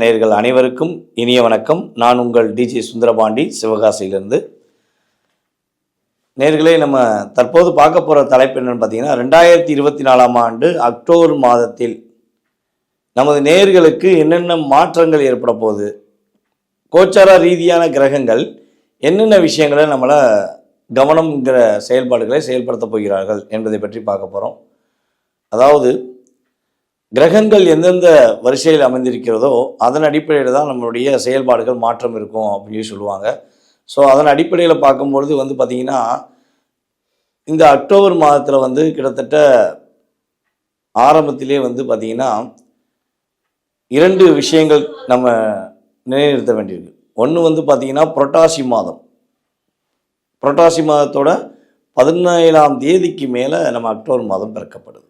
நேர்கள் அனைவருக்கும் இனிய வணக்கம். நான் உங்கள் டிஜே சுந்தரபாண்டி சிவகாசியிலிருந்து. நேர்களே நம்ம தற்போது பார்க்க போகிற தலைப்பு என்னென்னு பார்த்தீங்கன்னா ரெண்டாயிரத்தி இருபத்தி நாலாம் ஆண்டு அக்டோபர் மாதத்தில் நமது நேர்களுக்கு என்னென்ன மாற்றங்கள் ஏற்பட போகுது கோச்சார ரீதியான கிரகங்கள் என்னென்ன விஷயங்களை நம்மளை கவனம்ங்கிற செயல்பாடுகளை செயல்படுத்தப் போகிறார்கள் என்பதை பற்றி பார்க்க போகிறோம் அதாவது கிரகங்கள் எந்தெந்த வரிசையில் அமைந்திருக்கிறதோ அதன் அடிப்படையில் தான் நம்மளுடைய செயல்பாடுகள் மாற்றம் இருக்கும் அப்படின்னு சொல்லுவாங்க. ஸோ அதன் அடிப்படையில் பார்க்கும்பொழுது வந்து பார்த்திங்கன்னா இந்த அக்டோபர் மாதத்தில் வந்து கிட்டத்தட்ட ஆரம்பத்திலே வந்து பார்த்திங்கன்னா இரண்டு விஷயங்கள் நம்ம நிலைநிறுத்த வேண்டியிருக்கு. ஒன்று வந்து பார்த்திங்கன்னா புரட்டாசி மாதம். புரட்டாசி மாதத்தோட பதினேழாம் தேதிக்கு மேலே நம்ம அக்டோபர் மாதம் பிறக்கப்படுது.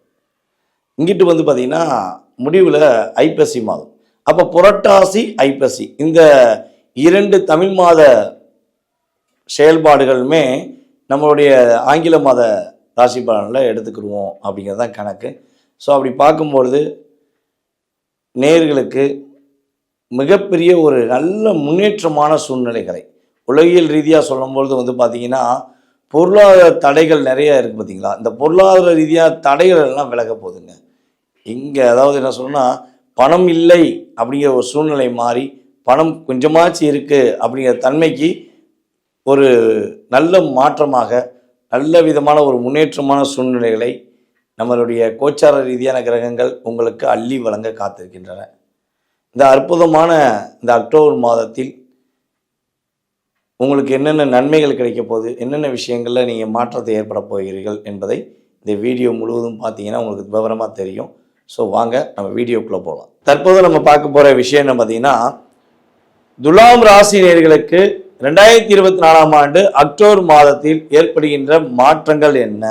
இங்கிட்டு வந்து பார்த்திங்கன்னா முடிவில் ஐப்பசி மாதம். அப்போ புரட்டாசி ஐப்பசி இந்த இரண்டு தமிழ் மாத செயல்பாடுகளுமே நம்மளுடைய ஆங்கில மாத ராசி பலனில் எடுத்துக்கிடுவோம் அப்படிங்கிறது தான் கணக்கு. ஸோ அப்படி பார்க்கும்பொழுது நேர்களுக்கு மிகப்பெரிய ஒரு நல்ல முன்னேற்றமான சூழ்நிலைகளை உலகியல் ரீதியாக சொல்லும்பொழுது வந்து பார்த்திங்கன்னா பொருளாதார தடைகள் நிறைய இருக்குது பார்த்தீங்களா இந்த பொருளாதார ரீதியாக தடைகள் எல்லாம் விலக போகுதுங்க. இங்கே அதாவது என்ன சொல்லணும்னா பணம் இல்லை அப்படிங்கிற ஒரு சூழ்நிலை மாறி பணம் கொஞ்சமாச்சு இருக்குது அப்படிங்கிற தன்மைக்கு ஒரு நல்ல மாற்றமாக நல்ல விதமான ஒரு முன்னேற்றமான சூழ்நிலைகளை நம்மளுடைய கோச்சார ரீதியான கிரகங்கள் உங்களுக்கு அள்ளி வழங்க காத்திருக்கின்றன. இந்த அற்புதமான இந்த அக்டோபர் மாதத்தில் உங்களுக்கு என்னென்ன நன்மைகள் கிடைக்க போகுது என்னென்ன விஷயங்களில் நீங்கள் மாற்றத்தை ஏற்பட போகிறீர்கள் என்பதை இந்த வீடியோ முழுவதும் பார்த்தீங்கன்னா உங்களுக்கு விவரமாக தெரியும். ஸோ வாங்க நம்ம வீடியோக்குள்ளே போகலாம் தற்போது நம்ம பார்க்க போகிற விஷயம் என்ன பார்த்தீங்கன்னா துலாம் ராசி நேர்களுக்கு ரெண்டாயிரத்தி இருபத்தி நாலாம் ஆண்டு அக்டோபர் மாதத்தில் ஏற்படுகின்ற மாற்றங்கள் என்ன?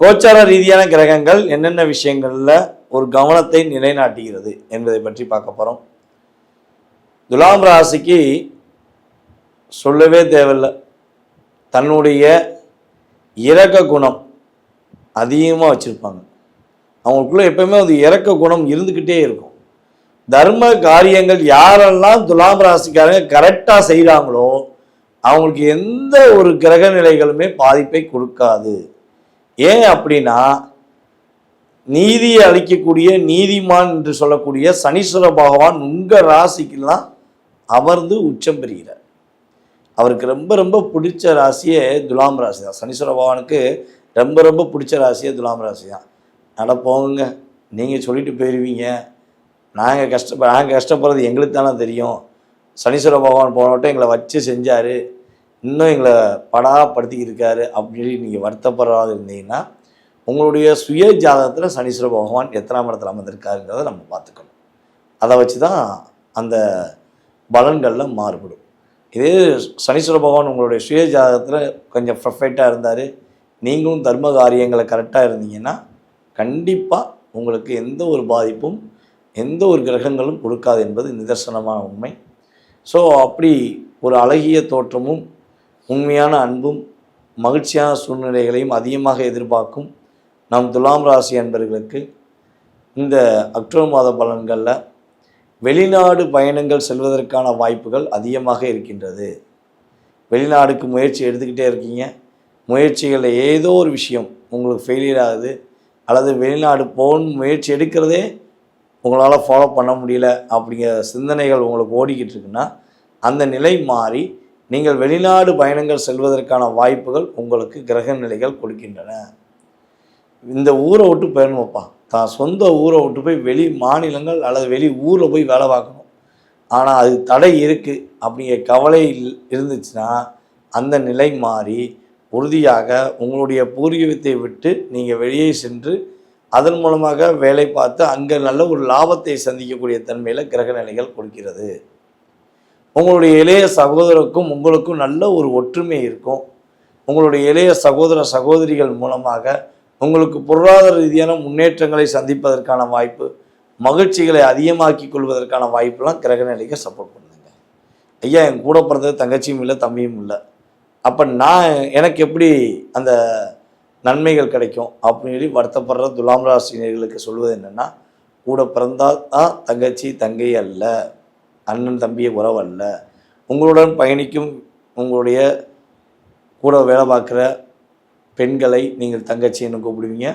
கோச்சார ரீதியான கிரகங்கள் என்னென்ன விஷயங்களில் ஒரு கவனத்தை நிலைநாட்டுகிறது என்பதை பற்றி பார்க்க போகிறோம் துலாம் ராசிக்கு சொல்லவே தேவையில்லை. தன்னுடைய இறக்க குணம் அதிகமாக வச்சுருப்பாங்க. அவங்களுக்குள்ளே எப்பயுமே அது இறக்க குணம் இருந்துக்கிட்டே இருக்கும். தர்ம காரியங்கள் யாரெல்லாம் துலாம் ராசிக்காரங்க கரெக்டாக செய்கிறாங்களோ அவங்களுக்கு எந்த ஒரு கிரக நிலைகளுமே பாதிப்பை கொடுக்காது. ஏன் அப்படின்னா நீதியை அளிக்கக்கூடிய நீதிமான் என்று சொல்லக்கூடிய சனீஸ்வர பகவான் உங்கள் ராசிக்கெல்லாம் அமர்ந்து உச்சம் பெறுகிறார். அவருக்கு ரொம்ப ரொம்ப பிடிச்ச ராசியே துலாம் ராசி தான். சனீஸ்வர பகவானுக்கு ரொம்ப ரொம்ப பிடிச்ச ராசியே துலாம் ராசி தான். நட போங்க. நீங்கள் சொல்லிட்டு போயிடுவீங்க நாங்கள் கஷ்டப்ப நாங்கள் கஷ்டப்படுறது எங்களுக்கு தானே தெரியும். சனீஸ்வர பகவான் போனவட்டம் எங்களை வச்சு செஞ்சார். இன்னும் எங்களை படாப்படுத்திக்கிட்டு இருக்காரு. அப்படின்னு நீங்கள் வருத்தப்படுறாது இருந்தீங்கன்னா உங்களுடைய சுய ஜாதகத்தில் சனீஸ்வர பகவான் எத்தனாம் இடத்துல அமர்ந்திருக்காருங்கிறத நம்ம பார்த்துக்கணும். அதை வச்சு தான் அந்த பலன்களில் மாறுபடும். இதே சனீஸ்வர பகவான் உங்களுடைய சுய ஜாதகத்தில் கொஞ்சம் பர்ஃபெக்டாக இருந்தார். நீங்களும் தர்ம காரியங்களை கரெக்டாக இருந்தீங்கன்னா கண்டிப்பாக உங்களுக்கு எந்த ஒரு பாதிப்பும் எந்த ஒரு கிரகங்களும் கொடுக்காது என்பது நிதர்சனமான உண்மை. ஸோ அப்படி ஒரு அழகிய தோற்றமும் உண்மையான அன்பும் மகிழ்ச்சியான சூழ்நிலைகளையும் அதிகமாக எதிர்பார்க்கும் நம் துலாம் ராசி அன்பர்களுக்கு இந்த அக்டோபர் மாத பலன்களில் வெளிநாடு பயணங்கள் செல்வதற்கான வாய்ப்புகள் அதிகமாக இருக்கின்றது. வெளிநாடுக்கு முயற்சி எடுத்துக்கிட்டே இருக்கீங்க. முயற்சிகளில் ஏதோ ஒரு விஷயம் உங்களுக்கு ஃபெயிலியர் ஆகுது. அல்லது வெளிநாடு போகணும் முயற்சி எடுக்கிறதே உங்களால் ஃபாலோ பண்ண முடியல அப்படிங்கிற சிந்தனைகள் உங்களுக்கு ஓடிக்கிட்டு இருக்குன்னா அந்த நிலை மாறி நீங்கள் வெளிநாடு பயணங்கள் செல்வதற்கான வாய்ப்புகள் உங்களுக்கு கிரக நிலைகள் கொடுக்கின்றன. இந்த ஊரை விட்டு போயிடணும்ப்பா. தான் சொந்த ஊரை விட்டு போய் வெளி மாநிலங்கள் அல்லது வெளி ஊரில் போய் வேலை பார்க்கணும். ஆனால் அது தடை இருக்குது அப்படிங்கிற கவலை இருந்துச்சுன்னா அந்த நிலை மாறி உறுதியாக உங்களுடைய பூர்வீகத்தை விட்டு நீங்கள் வெளியே சென்று அதன் மூலமாக வேலை பார்த்து அங்கே நல்ல ஒரு லாபத்தை சந்திக்கக்கூடிய தன்மையில் கிரக நிலைகள் கொடுக்கிறது. உங்களுடைய இளைய சகோதரருக்கும் உங்களுக்கும் நல்ல ஒரு ஒற்றுமை இருக்கும். உங்களுடைய இளைய சகோதர சகோதரிகள் மூலமாக உங்களுக்கு பொருளாதார ரீதியான முன்னேற்றங்களை சந்திப்பதற்கான வாய்ப்பு மகிழ்ச்சிகளை அதிகமாக்கி கொள்வதற்கான வாய்ப்புலாம் கிரக நிலைக்கு சப்போர்ட் பண்ணுங்க ஐயா என் கூட பிறந்தது தங்கச்சியும் இல்லை தம்பியும் இல்லை. அப்போ நான் எனக்கு எப்படி அந்த நன்மைகள் கிடைக்கும் அப்படின்னு சொல்லி வருத்தப்படுற துலாம் ராசினியர்களுக்கு சொல்வது என்னென்னா கூட பிறந்தால் தான் தங்கச்சி தங்கை அல்ல அண்ணன் தம்பிய உறவு அல்ல. உங்களுடன் பயணிக்கும் உங்களுடைய கூட வேலை பார்க்குற பெண்களை நீங்கள் தங்கச்சின்னு கூப்பிடுவீங்க.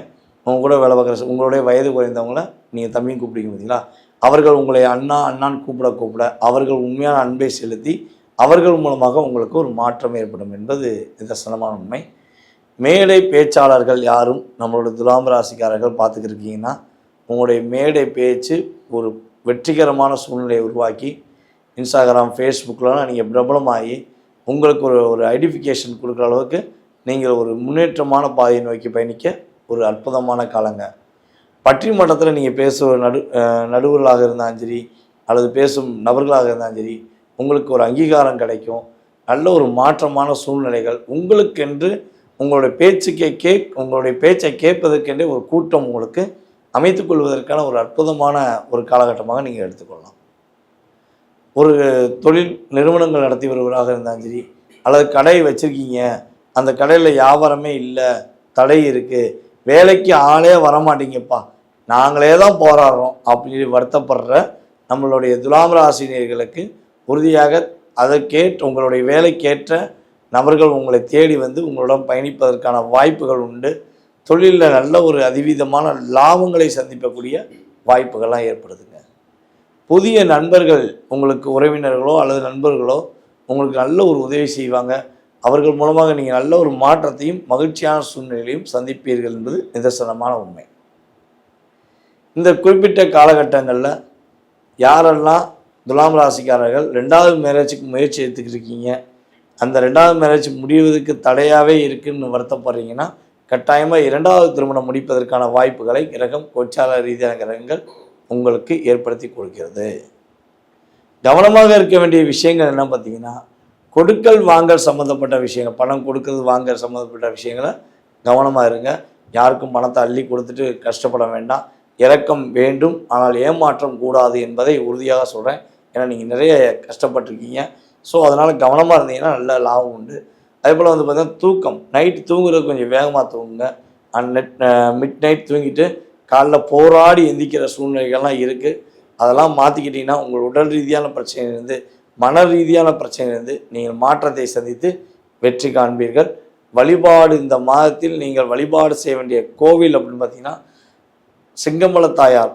உங்க கூட வேலை பார்க்குற உங்களுடைய வயது குறைந்தவங்கள நீங்கள் தம்பியும் கூப்பிடுவீங்க பார்த்தீங்களா அவர்கள் உங்களை அண்ணா அண்ணான்னு கூப்பிட கூப்பிட அவர்கள் உண்மையான அன்பை செலுத்தி அவர்கள் மூலமாக உங்களுக்கு ஒரு மாற்றம் ஏற்படும் என்பது நிதர்சனமான உண்மை. மேடை பேச்சாளர்கள் யாரும் நம்மளோட துலாம் ராசிக்காரர்கள் பார்த்துக்கிருக்கீங்கன்னா உங்களுடைய மேடை பேச்சு ஒரு வெற்றிகரமான சூழ்நிலையை உருவாக்கி இன்ஸ்டாகிராம் ஃபேஸ்புக்கிலலாம் நீங்கள் பிரபலமாகி உங்களுக்கு ஒரு ஒரு ஐடென்டிஃபிகேஷன் கொடுக்குற அளவுக்கு நீங்கள் ஒரு முன்னேற்றமான பாதையை நோக்கி பயணிக்க ஒரு அற்புதமான காலங்க. பட்டிமன்றத்தில் நீங்கள் பேசுகிற நடு நடுவர்களாக இருந்தாலும் சரி அல்லது பேசும் நபர்களாக இருந்தாலும் சரி உங்களுக்கு ஒரு அங்கீகாரம் கிடைக்கும். நல்ல ஒரு மாற்றமான சூழ்நிலைகள். உங்களுக்கென்று உங்களுடைய பேச்சுக்கே கே உங்களுடைய பேச்சை கேட்பதற்கென்றே ஒரு கூட்டம் உங்களுக்கு அமைத்து கொள்வதற்கான ஒரு அற்புதமான ஒரு காலகட்டமாக நீங்கள் எடுத்துக்கொள்ளலாம். ஒரு தொழில் நிறுவனங்கள் நடத்தி வருவராக இருந்தாலும் சரி அல்லது கடை வச்சுருக்கீங்க அந்த கடையில் வியாபாரமே இல்லை தடை இருக்குது வேலைக்கு ஆளே வரமாட்டீங்கப்பா நாங்களே தான் போராடுறோம் அப்படின்னு வருத்தப்படுற நம்மளுடைய துலாம் ராசினியர்களுக்கு உறுதியாக அதற்கேற்ற உங்களுடைய வேலைக்கேற்ற நபர்கள் உங்களை தேடி வந்து உங்களுடன் பயணிப்பதற்கான வாய்ப்புகள் உண்டு. தொழிலில் நல்ல ஒரு அதிவிதமான லாபங்களை சந்திக்கக்கூடிய வாய்ப்புகள்லாம் ஏற்படுதுங்க. புதிய நண்பர்கள் உங்களுக்கு உறவினர்களோ அல்லது நண்பர்களோ உங்களுக்கு நல்ல ஒரு உதவி செய்வாங்க. அவர்கள் மூலமாக நீங்கள் நல்ல ஒரு மாற்றத்தையும் மகிழ்ச்சியான சூழ்நிலையும் சந்திப்பீர்கள் என்பது நிதர்சனமான உண்மை. இந்த குறிப்பிட்ட காலகட்டங்களில் யாரெல்லாம் துலாம் ராசிக்காரர்கள் ரெண்டாவது மேரேஜுக்கு முயற்சி எடுத்துக்கிட்டு இருக்கீங்க அந்த ரெண்டாவது மேரேஜ் முடிவதற்கு தடையாகவே இருக்குன்னு வருத்தப்படுறீங்கன்னா கட்டாயமாக இரண்டாவது திருமணம் முடிப்பதற்கான வாய்ப்புகளை கிரகம் கோச்சார ரீதியான கிரகங்கள் உங்களுக்கு ஏற்படுத்தி கொடுக்கிறது. கவனமாக இருக்க வேண்டிய விஷயங்கள் என்ன பார்த்தீங்கன்னா கொடுக்கல் வாங்கல் சம்மந்தப்பட்ட விஷயங்கள் பணம் கொடுக்கறது வாங்கல் சம்மந்தப்பட்ட விஷயங்களை கவனமாக இருங்க. யாருக்கும் பணத்தை அள்ளி கொடுத்துட்டு கஷ்டப்பட வேண்டாம். இரக்கம் வேண்டும். ஆனால் ஏமாற்றம் கூடாது என்பதை உறுதியாக சொல்கிறேன் ஏன்னா நீங்கள் நிறைய கஷ்டப்பட்டிருக்கீங்க. ஸோ அதனால் கவனமாக இருந்தீங்கன்னா நல்ல லாபம் உண்டு. அதே போல் வந்து பார்த்தீங்கன்னா தூக்கம். நைட்டு தூங்குறது கொஞ்சம் வேகமாக தூங்குங்க. அண்ட் நெட் மிட் நைட் தூங்கிட்டு காலைல போராடி எந்திக்கிற சூழ்நிலைகள்லாம் இருக்குது அதெல்லாம் மாற்றிக்கிட்டிங்கன்னா உங்கள் உடல் ரீதியான பிரச்சனையிலேருந்து மன ரீதியான பிரச்சனையிலிருந்து நீங்கள் மாற்றத்தை சந்தித்து வெற்றி காண்பீர்கள். வழிபாடு இந்த மாதத்தில் நீங்கள் வழிபாடு செய்ய வேண்டிய கோவில் அப்படின்னு பார்த்தீங்கன்னா சிங்கமல தாயார்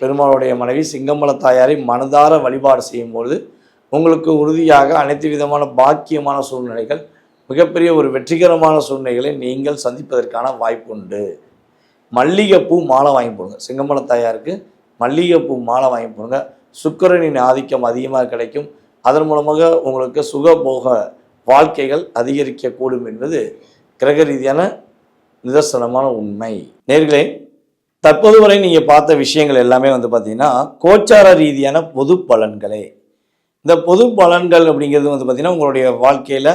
பெருமாளுடைய மனைவி சிங்கம்பல தாயாரை மனதார வழிபாடு செய்யும்பொழுது உங்களுக்கு உறுதியாக அனைத்து விதமான பாக்கியமான சூழ்நிலைகள் மிகப்பெரிய ஒரு வெற்றிகரமான சூழ்நிலைகளை நீங்கள் சந்திப்பதற்கான வாய்ப்பு உண்டு. மல்லிகைப்பூ மாலை வாங்கி போடுங்க. சிங்கம்பல தாயாருக்கு மல்லிகைப்பூ மாலை வாங்கி போடுங்க. சுக்கிரனின் ஆதிக்கம் அதிகமாக கிடைக்கும். அதன் மூலமாக உங்களுக்கு சுகபோக வாழ்க்கைகள் அதிகரிக்கக்கூடும் என்பது கிரக ரீதியான நிதர்சனமான உண்மை. நேர்களே தற்போது வரை நீங்கள் பார்த்த விஷயங்கள் எல்லாமே வந்து பார்த்தீங்கன்னா கோச்சார ரீதியான பொது பலன்களே. இந்த பொது பலன்கள் அப்படிங்கிறது வந்து பார்த்தீங்கன்னா உங்களுடைய வாழ்க்கையில்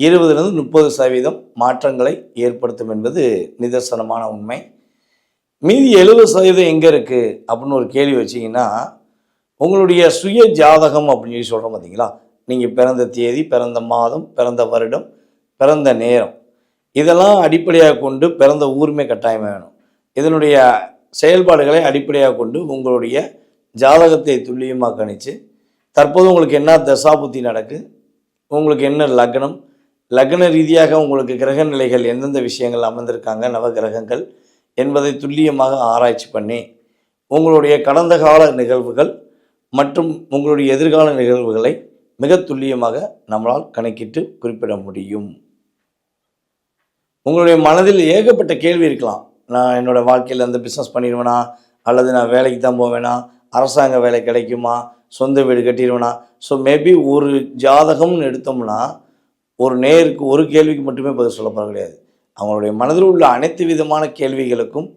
இருபதுலேருந்து முப்பது சதவீதம் மாற்றங்களை ஏற்படுத்தும் என்பது நிதர்சனமான உண்மை. மீதி எழுபது சதவீதம் எங்கே இருக்குது அப்படின்னு ஒரு கேள்வி வச்சிங்கன்னா உங்களுடைய சுய ஜாதகம் அப்படின்னு சொல்லி சொல்கிறோம் பார்த்தீங்களா நீங்கள் பிறந்த தேதி பிறந்த மாதம் பிறந்த வருடம் பிறந்த நேரம். இதெல்லாம் அடிப்படையாக கொண்டு பிறந்த ஊருமே கட்டாயம் வேணும். இதனுடைய செயல்பாடுகளை அடிப்படையாக கொண்டு உங்களுடைய ஜாதகத்தை துல்லியமாக கணிச்சு தற்போது உங்களுக்கு என்ன தசாபுத்தி நடக்கு உங்களுக்கு என்ன லக்னம் லக்ன ரீதியாக உங்களுக்கு கிரக நிலைகள் எந்தெந்த விஷயங்கள் அமர்ந்திருக்காங்க நவகிரகங்கள் என்பதை துல்லியமாக ஆராய்ச்சி பண்ணி உங்களுடைய கடந்த கால நிகழ்வுகள் மற்றும் உங்களுடைய எதிர்கால நிகழ்வுகளை மிக துல்லியமாக நம்மளால் கணக்கிட்டு குறிப்பிட முடியும். உங்களுடைய மனதில் ஏகப்பட்ட கேள்வி இருக்கலாம். நான் என்னோட வாழ்க்கையில் அந்த பிஸ்னஸ் பண்ணிடுவேனா? அல்லது நான் வேலைக்கு தான் போவேனா? அரசாங்க வேலை கிடைக்குமா? சொந்த வீடு கட்டிடுவேனா? ஸோ மேபி ஒரு ஜாதகம்னு எடுத்தோம்னா ஒரு நேருக்கு ஒரு கேள்விக்கு மட்டுமே பதில் சொல்லப்பட கிடையாது. அவங்களுடைய மனதில் உள்ள அனைத்து விதமான கேள்விகளுக்கும்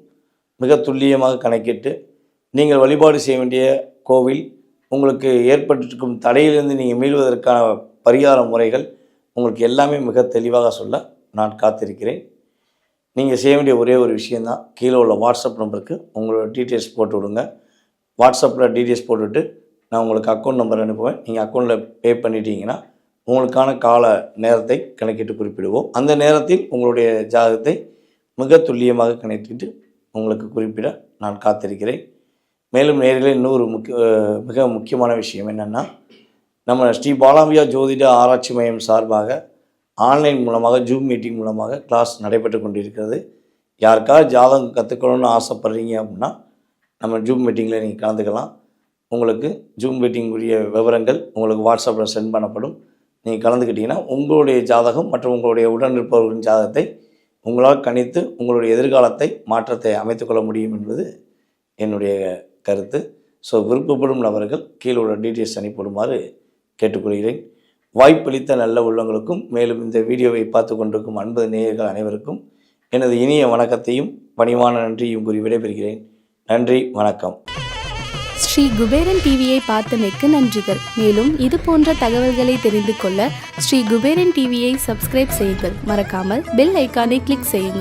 மிக துல்லியமாக கணக்கிட்டு நீங்கள் வழிபாடு செய்ய வேண்டிய கோவில் உங்களுக்கு ஏற்பட்டிருக்கும் தடையிலிருந்து நீங்கள் மீள்வதற்கான பரிகார முறைகள் உங்களுக்கு எல்லாமே மிக தெளிவாக சொல்ல நான் காத்திருக்கிறேன். நீங்கள் செய்ய வேண்டிய ஒரே ஒரு விஷயந்தான் கீழே உள்ள வாட்ஸ்அப் நம்பருக்கு உங்களோட டீட்டெயில்ஸ் போட்டு விடுங்க. வாட்ஸ்அப்பில் டீட்டெயில்ஸ் போட்டுவிட்டு நான் உங்களுக்கு அக்கௌண்ட் நம்பர் அனுப்புவேன். நீங்கள் அக்கௌண்ட்டில் பே பண்ணிட்டீங்கன்னா உங்களுக்கான கால நேரத்தை கணக்கிட்டு குறிப்பிடுவோம். அந்த நேரத்தில் உங்களுடைய ஜாதகத்தை மிக துல்லியமாக கணக்கிட்டு உங்களுக்கு குறிப்பிட நான் காத்திருக்கிறேன். மேலும் நேரில் இன்னொரு முக்கிய மிக முக்கியமான விஷயம் என்னென்னா நம்ம ஸ்ரீ பாலாம்பியா ஜோதிட ஆராய்ச்சி மையம் சார்பாக ஆன்லைன் மூலமாக ஜூம் மீட்டிங் மூலமாக கிளாஸ் நடைபெற்று கொண்டிருக்கிறது. யாருக்காவது ஜாதகம் கற்றுக்கணும்னு ஆசைப்பட்றீங்க அப்படின்னா நம்ம ஜூம் மீட்டிங்கில் நீங்கள் கலந்துக்கலாம். உங்களுக்கு ஜூம் மீட்டிங்குரிய விவரங்கள் உங்களுக்கு வாட்ஸ்அப்பில் சென்ட் பண்ணப்படும். நீங்கள் கலந்துக்கிட்டிங்கன்னா உங்களுடைய ஜாதகம் மற்றும் உங்களுடைய உடன் இருப்பவர்களின் ஜாதகத்தை உங்களால் கணித்து உங்களுடைய எதிர்காலத்தை மாற்றத்தை அமைத்துக்கொள்ள முடியும் என்பது என்னுடைய கருத்து. ஸோ விருப்பப்படும் நபர்கள் கீழே உள்ள டீட்டெயில்ஸ் அனுப்பிவிடுமாறு கேட்டுக்கொள்கிறேன். வாய்ப்பளித்த நல்ல உள்ளங்களுக்கும் மேலும் இந்த வீடியோவை பார்த்து கொண்டிருக்கும் அன்பு நேயர்கள் அனைவருக்கும் எனது இனிய வணக்கத்தையும் பணிவான நன்றியும் கூறி விடைபெறுகிறேன். நன்றி வணக்கம். ஸ்ரீ குபேரன் டிவியை பார்த்தமைக்கு நன்றிகள். மேலும் இது போன்ற தகவல்களை தெரிந்து கொள்ள ஸ்ரீ குபேரன் டிவியை சப்ஸ்கிரைப் செய்யுங்கள். மறக்காமல் பெல் ஐக்கானை கிளிக் செய்யுங்கள்.